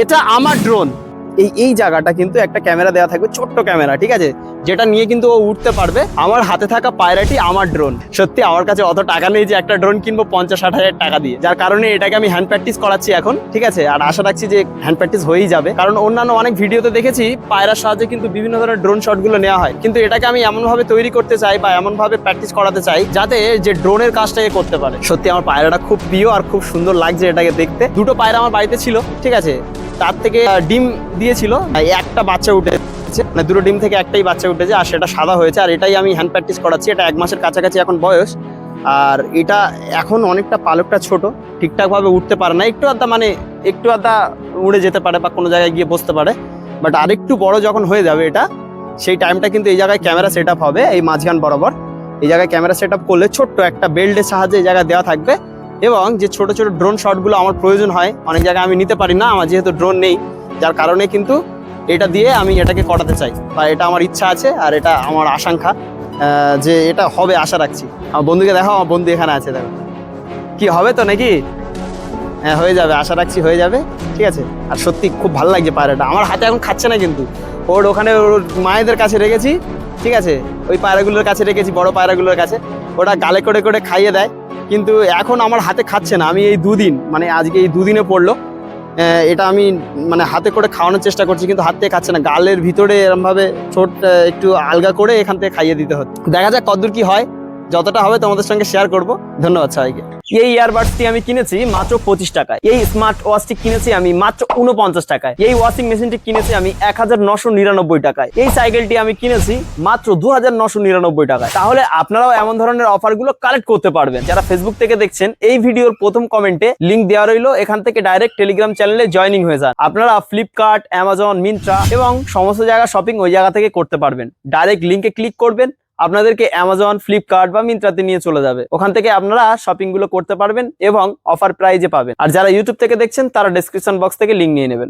এটা আমার ড্রোন এই এই জায়গাটা কিন্তু একটা ক্যামেরা দেওয়া থাকবে, ছোট্ট ক্যামেরা, ঠিক আছে? যেটা নিয়ে কিন্তু ও উঠতে পারবে। আমার হাতে থাকা পায়রাটি আমার ড্রোন সত্যি, আমার কাছে অত টাকা নেই যে একটা ড্রোন কিনবো পঞ্চাশ ষাট হাজার টাকা দিয়ে। যার কারণে এটাকে আমি হ্যান্ড প্র্যাকটিস করাচ্ছি এখন, ঠিক আছে? আর আশা রাখছি যে হ্যান্ড প্র্যাকটিস হয়েই যাবে। কারণ অন্যান্য অনেক ভিডিওতে দেখেছি, পায়রার সাহায্যে কিন্তু বিভিন্ন ধরনের ড্রোন শটগুলো নেওয়া হয়। কিন্তু এটাকে আমি এমনভাবে তৈরি করতে চাই বা এমনভাবে প্র্যাকটিস করাতে চাই, যাতে যে ড্রোনের কাজটাকে করতে পারে। সত্যি, আমার পায়রাটা খুব প্রিয় আর খুব সুন্দর লাগছে এটাকে দেখতে। দুটো পায়রা আমার বাড়িতে ছিল, ঠিক আছে? তার থেকে ডিম দিয়েছিল। একটা বাচ্চা উঠেছে। মানে দুটো ডিম থেকে একটাই বাচ্চা উঠেছে, আর সেটা সাদা হয়েছে। আর এটাই আমি হ্যান্ড প্র্যাকটিস করাচ্ছি। এটা এক মাসের কাছাকাছি এখন বয়স। আর এটা এখন অনেকটা পালকটা ছোট। ঠিকঠাকভাবে উঠতে পারে না। একটু আধা মানে একটু আধা উড়ে যেতে পারে বা কোনো জায়গায় গিয়ে বসতে পারে। বাট আরেকটু বড় যখন হয়ে যাবে এটা, সেই টাইমটা কিন্তু এই জায়গায় ক্যামেরা সেট হবে। এই মাঝখান বরাবর। এই জায়গায় ক্যামেরা সেট করলে ছোট্ট একটা বেল্টের সাহায্যে এই জায়গায় দেওয়া থাকবে। এবং যে ছোট ছোট ড্রোন শটগুলো আমার প্রয়োজন হয় অনেক জায়গায় আমি নিতে পারি না আমার যেহেতু ড্রোন নেই যার কারণে কিন্তু এটা দিয়ে আমি এটাকে করাতে চাই বা এটা আমার ইচ্ছা আছে আর এটা আমার আহ, যে এটা হবে আশা রাখছি। আমার বন্ধুকে দেখো আমার বন্ধু এখানে আছে দেখো। কি হবে তো নাকি? হ্যাঁ হয়ে যাবে আশা রাখছি হয়ে যাবে ঠিক আছে? আর সত্যি খুব ভালো লাগছে পায়রাটা। আমার হাতে এখন খাচ্ছে না কিন্তু। ওর ওখানে ওর মায়েদের কাছে রেখেছি ঠিক আছে? ওই পায়রাগুলোর কাছে রেখেছি বড় পায়রাগুলোর কাছে। ওটা গালে করে করে খাইয়ে দেয়। কিন্তু এখন আমার হাতে খাচ্ছে না। আমি এই দুদিন মানে আজকে এই দুদিনে পড়ল। এটা আমি মানে হাতে করে খাওয়ানোর চেষ্টা করছি, কিন্তু হাত থেকে খাচ্ছে না। গালের ভিতরে এরমভাবে ছোট একটু আলগা করে এখান থেকে খাইয়ে দিতে হচ্ছে। দেখা যাক কদ্দূর কি হয়। যতটা হবে তোমাদের সঙ্গে শেয়ার করব। ধন্যবাদ সবাইকে। এই ইয়ারবাডসটি আমি কিনেছি মাত্র পঁচিশ টাকায়। এই স্মার্ট ওয়াচটি কিনেছি আমি মাত্র উনপঞ্চাশ টাকায়। এই ওয়াশিং মেশিনটি কিনেছি আমি এক হাজার নশো নিরানব্বই টাকায়। এই সাইকেলটি আমি কিনেছি মাত্র দু হাজার নশো নিরানব্বই টাকায়। তাহলে আপনারাও এমন ধরনের অফারগুলো কালেক্ট করতে পারবেন। যারা ফেসবুক থেকে দেখছেন, এই ভিডিওর প্রথম কমেন্টে লিঙ্ক দেওয়া রইল। এখান থেকে ডাইরেক্ট টেলিগ্রাম চ্যানেলে জয়নিং হয়ে যান। আপনারা ফ্লিপকার্ট অ্যামাজন মিন্ত্রা এবং সমস্ত জায়গা শপিং ওই জায়গা থেকে করতে পারবেন। ডাইরেক্ট লিঙ্কে ক্লিক করবেন। আপনাদেরকে অ্যামাজন ফ্লিপকার্ট বা মিন্ত্রাতে নিয়ে চলে যাবে। ওখান থেকে আপনারা শপিংগুলো করতে পারবেন এবং অফার প্রাইজে পাবেন। আর যারা ইউটিউব থেকে দেখছেন, তারা ডিসক্রিপশন বক্স থেকে লিঙ্ক নিয়ে নেবেন।